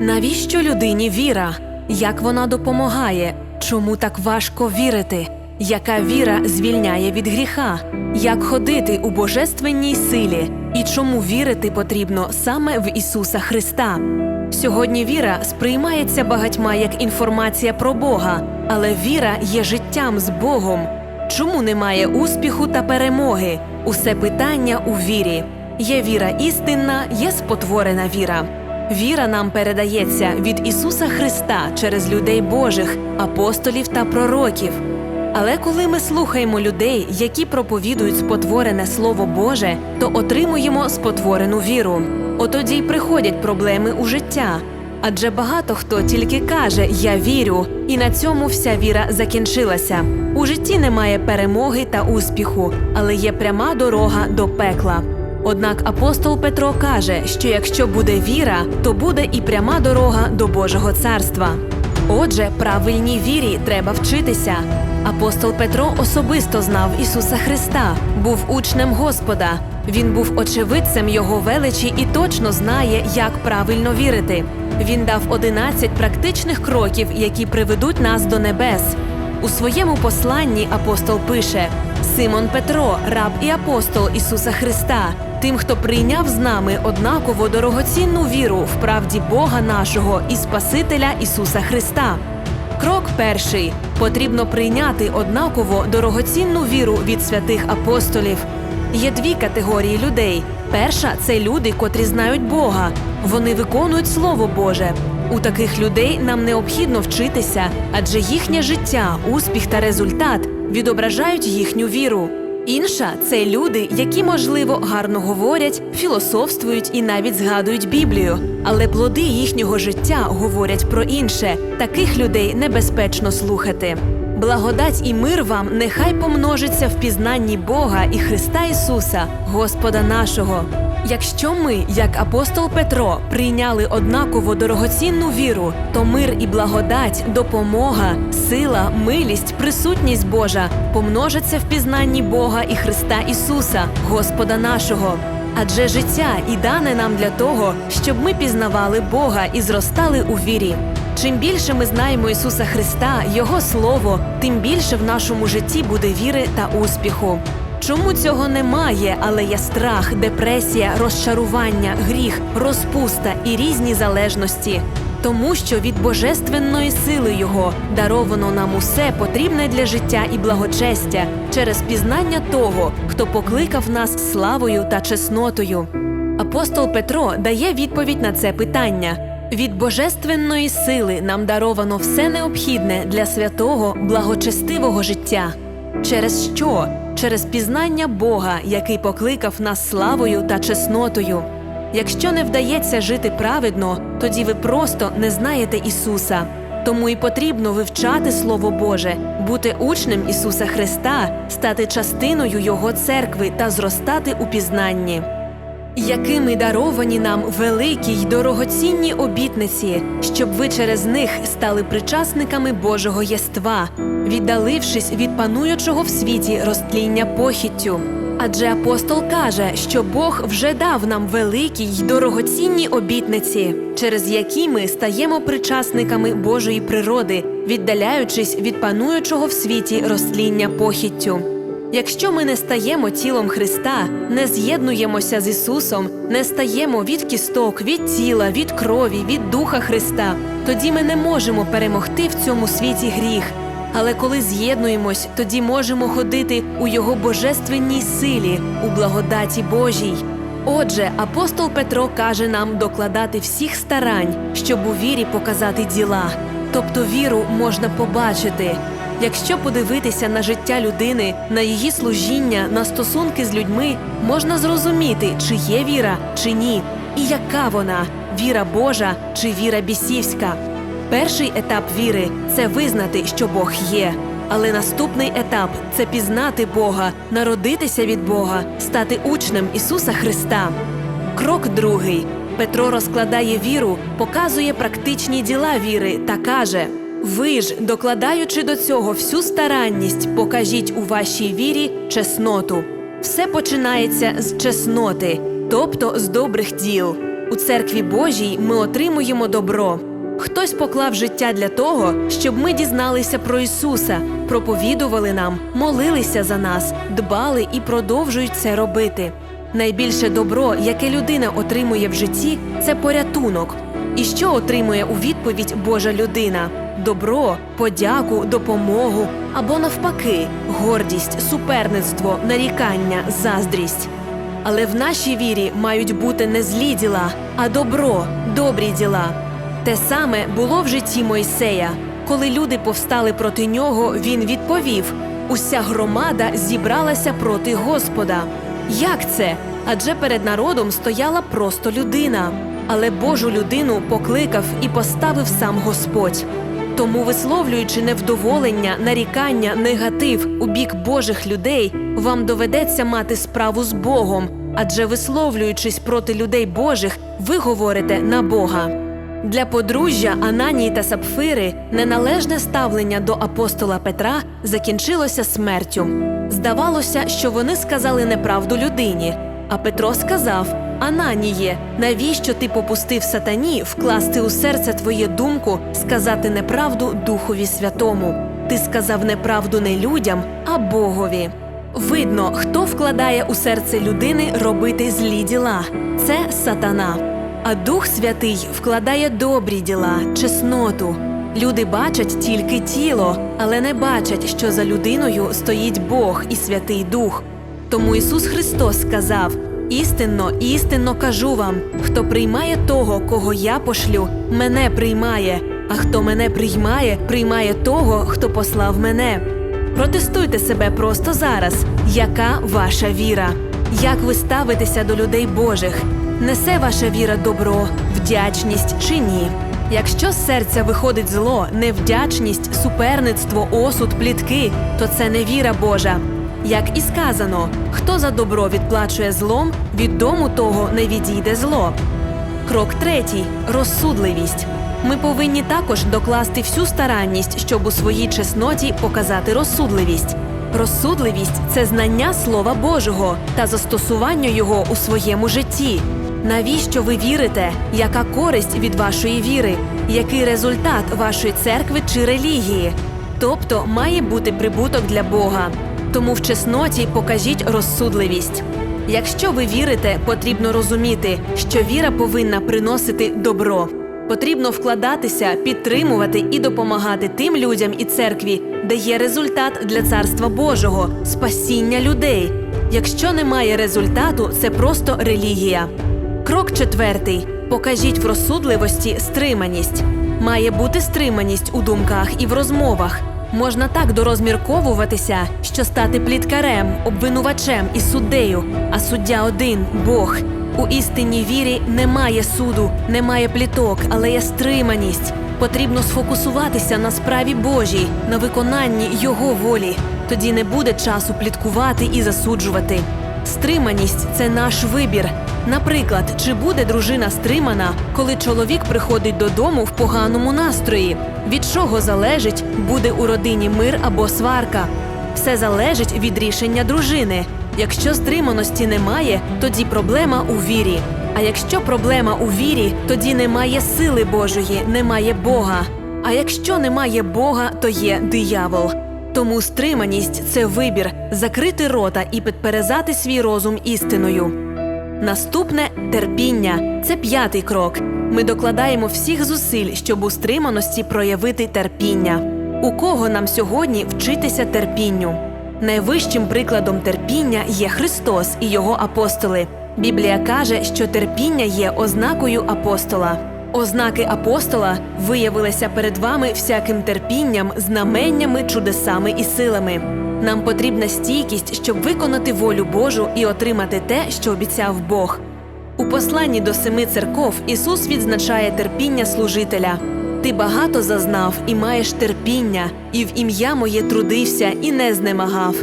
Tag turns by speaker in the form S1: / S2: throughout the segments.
S1: Навіщо людині віра? Як вона допомагає? Чому так важко вірити? Яка віра звільняє від гріха? Як ходити у божественній силі? І чому вірити потрібно саме в Ісуса Христа? Сьогодні віра сприймається багатьма як інформація про Бога, але віра є життям з Богом. Чому немає успіху та перемоги? Усе питання у вірі. Є віра істинна, є спотворена віра. Віра нам передається від Ісуса Христа через людей Божих, апостолів та пророків. Але коли ми слухаємо людей, які проповідують спотворене Слово Боже, то отримуємо спотворену віру. Отоді й приходять проблеми у життя. Адже багато хто тільки каже Я вірю, і на цьому вся віра закінчилася. У житті немає перемоги та успіху, але є пряма дорога до пекла. Однак апостол Петро каже, що якщо буде віра, то буде і пряма дорога до Божого царства. Отже, правильній вірі треба вчитися. Апостол Петро особисто знав Ісуса Христа, був учнем Господа. Він був очевидцем Його величі і точно знає, як правильно вірити. Він дав 11 практичних кроків, які приведуть нас до небес. У своєму посланні апостол пише: Симон Петро, раб і апостол Ісуса Христа, тим, хто прийняв з нами однаково дорогоцінну віру в правді Бога нашого і Спасителя Ісуса Христа. Крок перший потрібно прийняти однаково дорогоцінну віру від святих апостолів. Є дві категорії людей. Перша це люди, котрі знають Бога. Вони виконують Слово Боже. У таких людей нам необхідно вчитися, адже їхнє життя, успіх та результат відображають їхню віру. Інша це люди, які, можливо, гарно говорять, філософствують і навіть згадують Біблію, але плоди їхнього життя говорять про інше. Таких людей небезпечно слухати. Благодать і мир вам нехай помножиться в пізнанні Бога і Христа Ісуса, Господа нашого. Якщо ми, як апостол Петро, прийняли однаково дорогоцінну віру, то мир і благодать, допомога, сила, милість, присутність Божа помножаться в пізнанні Бога і Христа Ісуса, Господа нашого. Адже життя і дане нам для того, щоб ми пізнавали Бога і зростали у вірі. Чим більше ми знаємо Ісуса Христа, Його Слово, тим більше в нашому житті буде віри та успіху. Чому цього немає, але є страх, депресія, розчарування, гріх, розпуста і різні залежності? Тому що від божественної сили Його даровано нам усе потрібне для життя і благочестя через пізнання того, хто покликав нас славою та чеснотою. Апостол Петро дає відповідь на це питання. Від божественної сили нам даровано все необхідне для святого благочестивого життя. Через що? Через пізнання Бога, який покликав нас славою та чеснотою. Якщо не вдається жити праведно, тоді ви просто не знаєте Ісуса. Тому і потрібно вивчати Слово Боже, бути учнем Ісуса Христа, стати частиною Його церкви та зростати у пізнанні. Якими даровані нам великі й дорогоцінні обітниці, щоб ви через них стали причасниками Божого єства, віддалившись від пануючого в світі розтління похіттю. Адже апостол каже, що Бог вже дав нам великі й дорогоцінні обітниці, через які ми стаємо причасниками Божої природи, віддаляючись від пануючого в світі розтління похіттю. Якщо ми не стаємо тілом Христа, не з'єднуємося з Ісусом, не стаємо від кісток, від тіла, від крові, від Духа Христа, тоді ми не можемо перемогти в цьому світі гріх. Але коли з'єднуємось, тоді можемо ходити у Його божественній силі, у благодаті Божій. Отже, апостол Петро каже нам докладати всіх старань, щоб у вірі показати діла. Тобто віру можна побачити. Якщо подивитися на життя людини, на її служіння, на стосунки з людьми, можна зрозуміти, чи є віра, чи ні, і яка вона віра Божа чи віра бісівська. Перший етап віри це визнати, що Бог є. Але наступний етап це пізнати Бога, народитися від Бога, стати учнем Ісуса Христа. Крок другий. Петро розкладає віру, показує практичні діла віри та каже: Ви ж, докладаючи до цього всю старанність, покажіть у вашій вірі чесноту. Все починається з чесноти, тобто з добрих діл. У церкві Божій ми отримуємо добро. Хтось поклав життя для того, щоб ми дізналися про Ісуса, проповідували нам, молилися за нас, дбали і продовжують це робити. Найбільше добро, яке людина отримує в житті, це порятунок. І що отримує у відповідь Божа людина? Добро, подяку, допомогу або навпаки, гордість, суперництво, нарікання, заздрість. Але в нашій вірі мають бути не злі діла, а добро, добрі діла. Те саме було в житті Мойсея. Коли люди повстали проти нього, він відповів: уся громада зібралася проти Господа. Як це? Адже перед народом стояла просто людина. Але Божу людину покликав і поставив сам Господь. Тому, висловлюючи невдоволення, нарікання, негатив у бік Божих людей, вам доведеться мати справу з Богом, адже висловлюючись проти людей Божих, ви говорите на Бога. Для подружжя Ананії та Сапфири неналежне ставлення до апостола Петра закінчилося смертю. Здавалося, що вони сказали неправду людині. А Петро сказав: Ананіє, навіщо ти попустив сатані вкласти у серце твоє думку, сказати неправду Духові Святому? Ти сказав неправду не людям, а Богові. Видно, хто вкладає у серце людини робити злі діла. Це сатана. А Дух Святий вкладає добрі діла, чесноту. Люди бачать тільки тіло, але не бачать, що за людиною стоїть Бог і Святий Дух. Тому Ісус Христос сказав: істинно, істинно кажу вам: хто приймає того, кого я пошлю, мене приймає, а хто мене приймає, приймає того, хто послав мене. Протестуйте себе просто зараз. Яка ваша віра? Як ви ставитеся до людей Божих? Несе ваша віра добро, вдячність чи ні? Якщо з серця виходить зло, невдячність, суперництво, осуд, плітки, то це не віра Божа. Як і сказано, хто за добро відплачує злом, від дому того не відійде зло. Крок третій розсудливість. Ми повинні також докласти всю старанність, щоб у своїй чесноті показати розсудливість. Розсудливість це знання Слова Божого та застосування його у своєму житті. Навіщо ви вірите? Яка користь від вашої віри? Який результат вашої церкви чи релігії? Тобто має бути прибуток для Бога. Тому в чесноті покажіть розсудливість. Якщо ви вірите, потрібно розуміти, що віра повинна приносити добро. Потрібно вкладатися, підтримувати і допомагати тим людям і церкві, де є результат для царства Божого, спасіння людей. Якщо немає результату, це просто релігія. Крок четвертий: покажіть в розсудливості стриманість. Має бути стриманість у думках і в розмовах. Можна так дорозмірковуватися, що стати пліткарем, обвинувачем і суддею, а суддя один Бог. У істинній вірі немає суду, немає пліток, але є стриманість. Потрібно сфокусуватися на справі Божій, на виконанні Його волі. Тоді не буде часу пліткувати і засуджувати. Стриманість це наш вибір. Наприклад, чи буде дружина стримана, коли чоловік приходить додому в поганому настрої? Від чого залежить, буде у родині мир або сварка? Все залежить від рішення дружини. Якщо стриманості немає, тоді проблема у вірі. А якщо проблема у вірі, тоді немає сили Божої, немає Бога. А якщо немає Бога, то є диявол. Тому стриманість це вибір закрити рота і підперезати свій розум істиною. Наступне терпіння це п'ятий крок. Ми докладаємо всіх зусиль, щоб у стриманості проявити терпіння. У кого нам сьогодні вчитися терпінню? Найвищим прикладом терпіння є Христос і його апостоли. Біблія каже, що терпіння є ознакою апостола. Ознаки апостола виявилися перед вами всяким терпінням, знаменнями, чудесами і силами. Нам потрібна стійкість, щоб виконати волю Божу і отримати те, що обіцяв Бог. У посланні до семи церков Ісус відзначає терпіння служителя. Ти багато зазнав і маєш терпіння, і в ім'я моє трудився і не знемагав.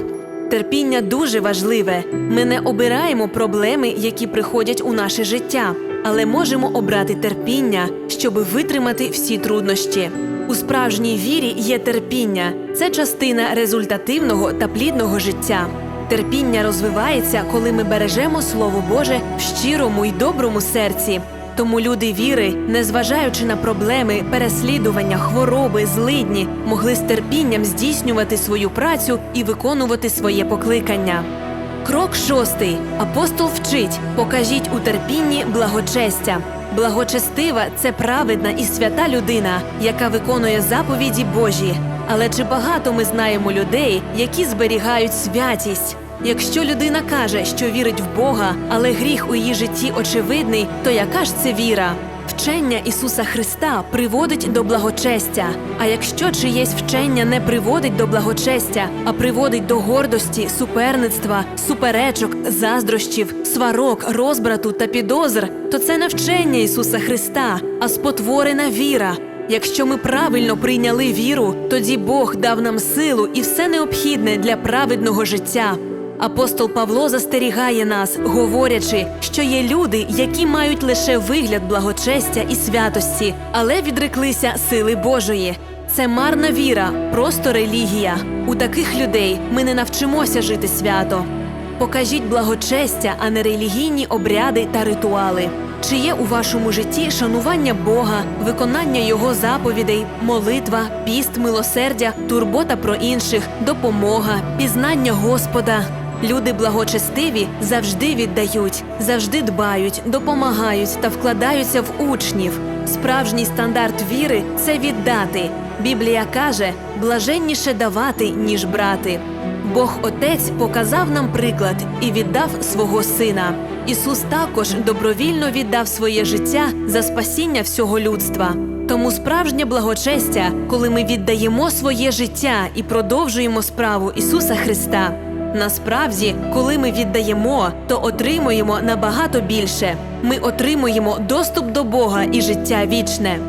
S1: Терпіння дуже важливе. Ми не обираємо проблеми, які приходять у наше життя, але можемо обрати терпіння, щоб витримати всі труднощі. У справжній вірі є терпіння це частина результативного та плідного життя. Терпіння розвивається, коли ми бережемо Слово Боже в щирому й доброму серці. Тому люди віри, незважаючи на проблеми, переслідування, хвороби, злидні, могли з терпінням здійснювати свою працю і виконувати своє покликання. Крок шостий. Апостол вчить: покажіть у терпінні благочестя. Благочестива це праведна і свята людина, яка виконує заповіді Божі. Але чи багато ми знаємо людей, які зберігають святість? Якщо людина каже, що вірить в Бога, але гріх у її житті очевидний, то яка ж це віра? Вчення Ісуса Христа приводить до благочестя. А якщо чиєсь вчення не приводить до благочестя, а приводить до гордості, суперництва, суперечок, заздрощів, сварок, розбрату та підозр, то це не вчення Ісуса Христа, а спотворена віра. Якщо ми правильно прийняли віру, тоді Бог дав нам силу і все необхідне для праведного життя. Апостол Павло застерігає нас, говорячи, що є люди, які мають лише вигляд благочестя і святості, але відреклися сили Божої. Це марна віра, просто релігія. У таких людей ми не навчимося жити свято. Покажіть благочестя, а не релігійні обряди та ритуали. Чи є у вашому житті шанування Бога, виконання Його заповідей, молитва, піст, милосердя, турбота про інших, допомога, пізнання Господа? Люди благочестиві завжди віддають, завжди дбають, допомагають та вкладаються в учнів. Справжній стандарт віри це віддати. Біблія каже: блаженніше давати, ніж брати. Бог Отець показав нам приклад і віддав свого сина. Ісус також добровільно віддав своє життя за спасіння всього людства. Тому справжнє благочестя, коли ми віддаємо своє життя і продовжуємо справу Ісуса Христа. Насправді, коли ми віддаємо, то отримуємо набагато більше. Ми отримуємо доступ до Бога і життя вічне.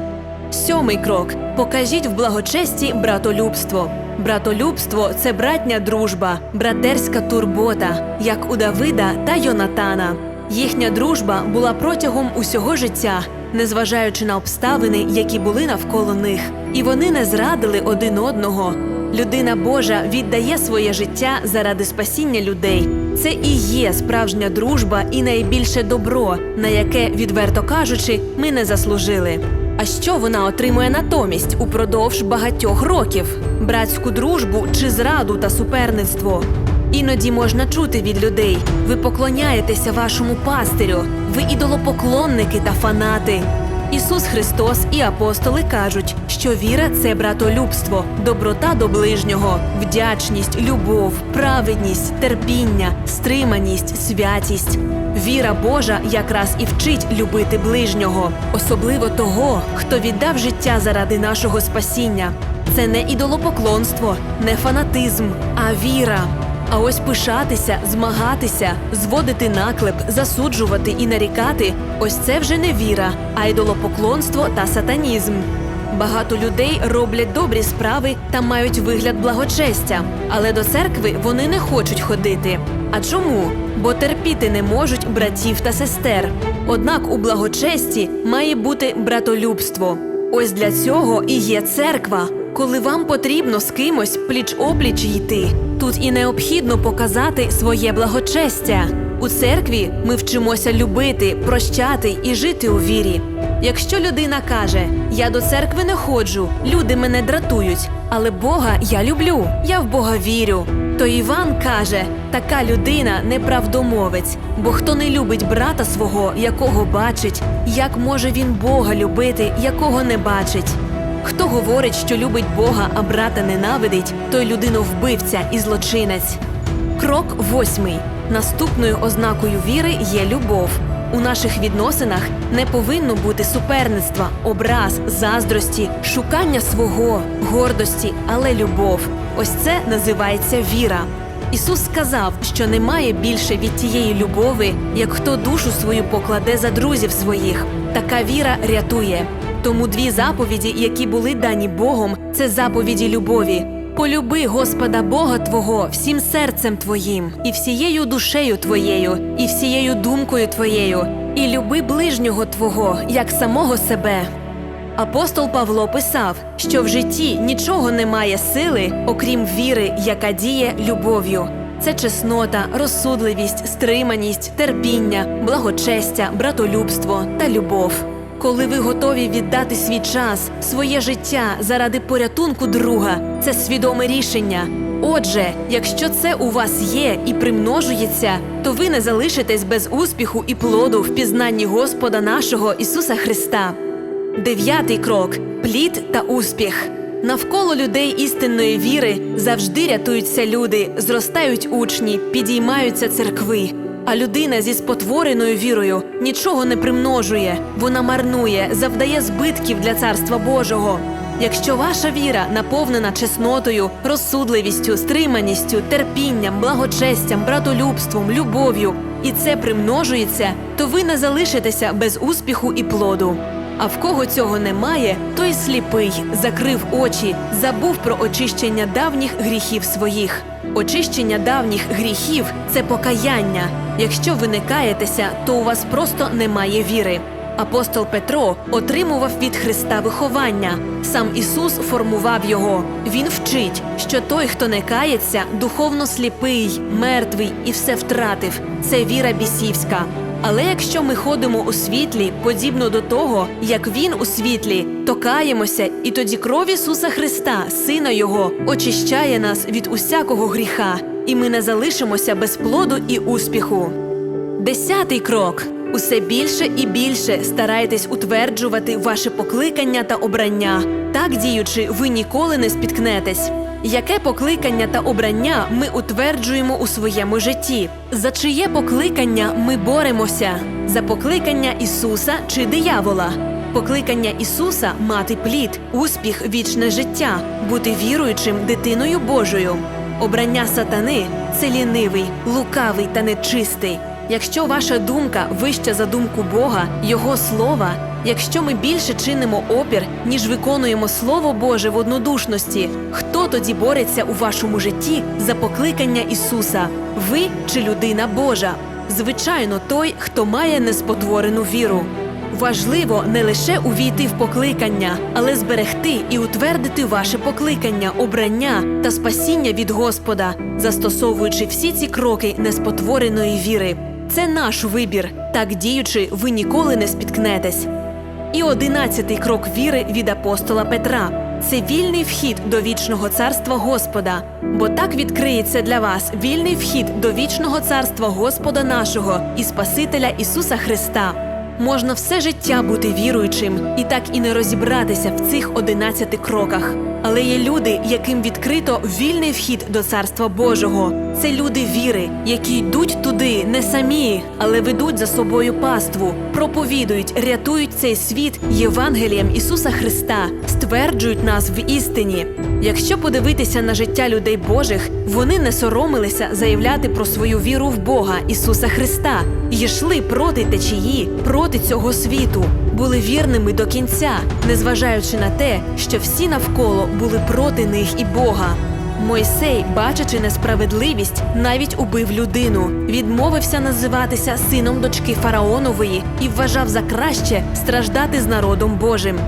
S1: Сьомий крок: покажіть в благочесті братолюбство. Братолюбство це братня дружба, братерська турбота, як у Давида та Йонатана. Їхня дружба була протягом усього життя, незважаючи на обставини, які були навколо них, і вони не зрадили один одного. Людина Божа віддає своє життя заради спасіння людей. Це і є справжня дружба і найбільше добро, на яке, відверто кажучи, ми не заслужили. А що вона отримує натомість упродовж багатьох років? Братську дружбу чи зраду та суперництво? Іноді можна чути від людей: ви поклоняєтеся вашому пастирю, ви ідолопоклонники та фанати. Ісус Христос і апостоли кажуть, що віра це братолюбство, доброта до ближнього, вдячність, любов, праведність, терпіння, стриманість, святість. Віра Божа якраз і вчить любити ближнього, особливо того, хто віддав життя заради нашого спасіння. Це не ідолопоклонство, не фанатизм, а віра. А ось пишатися, змагатися, зводити наклеп, засуджувати і нарікати ось це вже не віра, а ідолопоклонство та сатанізм. Багато людей роблять добрі справи та мають вигляд благочестя, але до церкви вони не хочуть ходити. А чому? Бо терпіти не можуть братів та сестер. Однак у благочесті має бути братолюбство. Ось для цього і є церква. Коли вам потрібно з кимось пліч опліч йти, тут і необхідно показати своє благочестя. У церкві ми вчимося любити, прощати і жити у вірі. Якщо людина каже: Я до церкви не ходжу, люди мене дратують, але Бога я люблю, я в Бога вірю. То Іван каже: така людина неправдомовець, бо хто не любить брата свого, якого бачить, як може він Бога любити, якого не бачить. Хто говорить, що любить Бога, а брата ненавидить, той людиновбивця і злочинець. Крок восьмий. Наступною ознакою віри є любов. У наших відносинах не повинно бути суперництва, образ, заздрості, шукання свого, гордості, але любов. Ось це називається віра. Ісус сказав, що немає більше від тієї любови, як хто душу свою покладе за друзів своїх. Така віра рятує. Тому дві заповіді, які були дані Богом, це заповіді любові. Полюби Господа Бога Твого всім серцем Твоїм, і всією душею Твоєю, і всією думкою Твоєю, і люби ближнього Твого, як самого себе. Апостол Павло писав, що в житті нічого немає сили, окрім віри, яка діє любов'ю. це чеснота, розсудливість, стриманість, терпіння, благочестя, братолюбство та любов. Коли ви готові віддати свій час, своє життя заради порятунку друга, це свідоме рішення. Отже, якщо це у вас є і примножується, то ви не залишитесь без успіху і плоду в пізнанні Господа нашого Ісуса Христа. Дев'ятий крок плід та успіх. Навколо людей істинної віри завжди рятуються люди, зростають учні, підіймаються церкви. А людина зі спотвореною вірою нічого не примножує, вона марнує, завдає збитків для царства Божого. Якщо ваша віра наповнена чеснотою, розсудливістю, стриманістю, терпінням, благочестям, братолюбством, любов'ю, і це примножується, то ви не залишитеся без успіху і плоду. А в кого цього немає, той сліпий, закрив очі, забув про очищення давніх гріхів своїх. Очищення давніх гріхів це покаяння. Якщо ви не каєтеся, то у вас просто немає віри. Апостол Петро отримував від Христа виховання. Сам Ісус формував його. Він вчить, що той, хто не кається, духовно сліпий, мертвий і все втратив. Це віра бісівська. Але якщо ми ходимо у світлі, подібно до того, як він у світлі, то каємося, і тоді кров Ісуса Христа, Сина Його, очищає нас від усякого гріха, і ми не залишимося без плоду і успіху. Десятий крок. Усе більше і більше старайтесь утверджувати ваше покликання та обрання. Так діючи, ви ніколи не спіткнетесь. Яке покликання та обрання ми утверджуємо у своєму житті? За чиє покликання ми боремося? За покликання Ісуса чи диявола? Покликання Ісуса мати плід, успіх, вічне життя, бути віруючим дитиною Божою. Обрання сатани це лінивий, лукавий та нечистий. Якщо ваша думка вища за думку Бога, Його слова, якщо ми більше чинимо опір, ніж виконуємо Слово Боже в однодушності, хто тоді бореться у вашому житті за покликання Ісуса? Ви чи людина Божа? Звичайно, той, хто має неспотворену віру. Важливо не лише увійти в покликання, але зберегти і утвердити ваше покликання, обрання та спасіння від Господа, застосовуючи всі ці кроки неспотвореної віри. Це наш вибір. Так діючи, ви ніколи не спіткнетесь. І одинадцятий крок віри від апостола Петра це вільний вхід до вічного царства Господа. Бо так відкриється для вас вільний вхід до вічного царства Господа нашого і Спасителя Ісуса Христа. Можна все життя бути віруючим і так і не розібратися в цих одинадцяти кроках. Але є люди, яким відкрито вільний вхід до царства Божого. Це люди віри, які йдуть туди не самі, але ведуть за собою паству, проповідують, рятують цей світ Євангелієм Ісуса Христа, стверджують нас в істині. Якщо подивитися на життя людей Божих, вони не соромилися заявляти про свою віру в Бога Ісуса Христа йшли проти течії, проти цього світу, були вірними до кінця, незважаючи на те, що всі навколо були проти них і Бога. Мойсей, бачачи несправедливість, навіть убив людину, відмовився називатися сином дочки фараонової і вважав за краще страждати з народом Божим.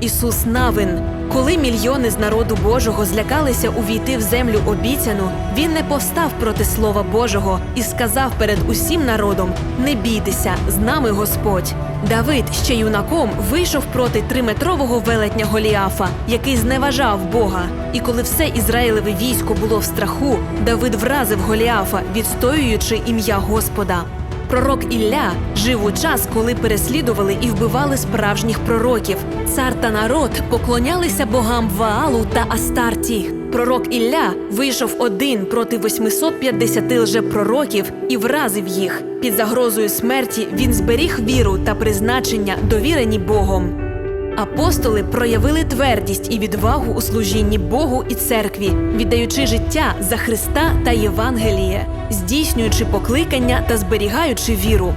S1: Ісус Навин, коли мільйони з народу Божого злякалися увійти в землю обіцяну, він не повстав проти Слова Божого і сказав перед усім народом: Не бійтеся, з нами Господь. Давид ще юнаком вийшов проти триметрового велетня Голіафа, який зневажав Бога. І коли все Ізраїлеве військо було в страху, Давид вразив Голіафа, відстоюючи ім'я Господа. Пророк Ілля жив у час, коли переслідували і вбивали справжніх пророків. Цар та народ поклонялися богам Ваалу та Астарті. Пророк Ілля вийшов один проти 850 лжепророків і вразив їх. Під загрозою смерті він зберіг віру та призначення, довірені Богом. Апостоли проявили твердість і відвагу у служінні Богу і церкві, віддаючи життя за Христа та Євангеліє, здійснюючи покликання та зберігаючи віру.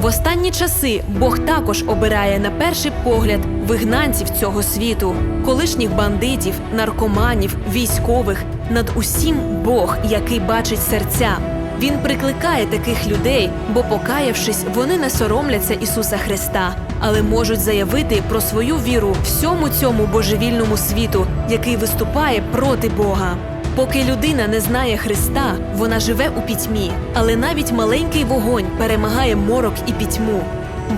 S1: В останні часи Бог також обирає на перший погляд вигнанців цього світу, колишніх бандитів, наркоманів, військових, над усім Бог, який бачить серця. Він прикликає таких людей, бо, покаявшись, вони не соромляться Ісуса Христа, але можуть заявити про свою віру всьому цьому божевільному світу, який виступає проти Бога. Поки людина не знає Христа, вона живе у пітьмі, але навіть маленький вогонь перемагає морок і пітьму.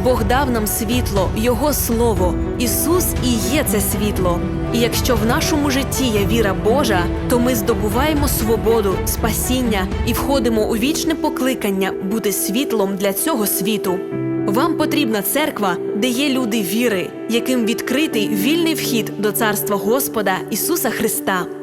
S1: Бог дав нам світло, Його слово. Ісус і є це світло. І якщо в нашому житті є віра Божа, то ми здобуваємо свободу, спасіння і входимо у вічне покликання бути світлом для цього світу. Вам потрібна церква, де є люди віри, яким відкритий вільний вхід до царства Господа Ісуса Христа.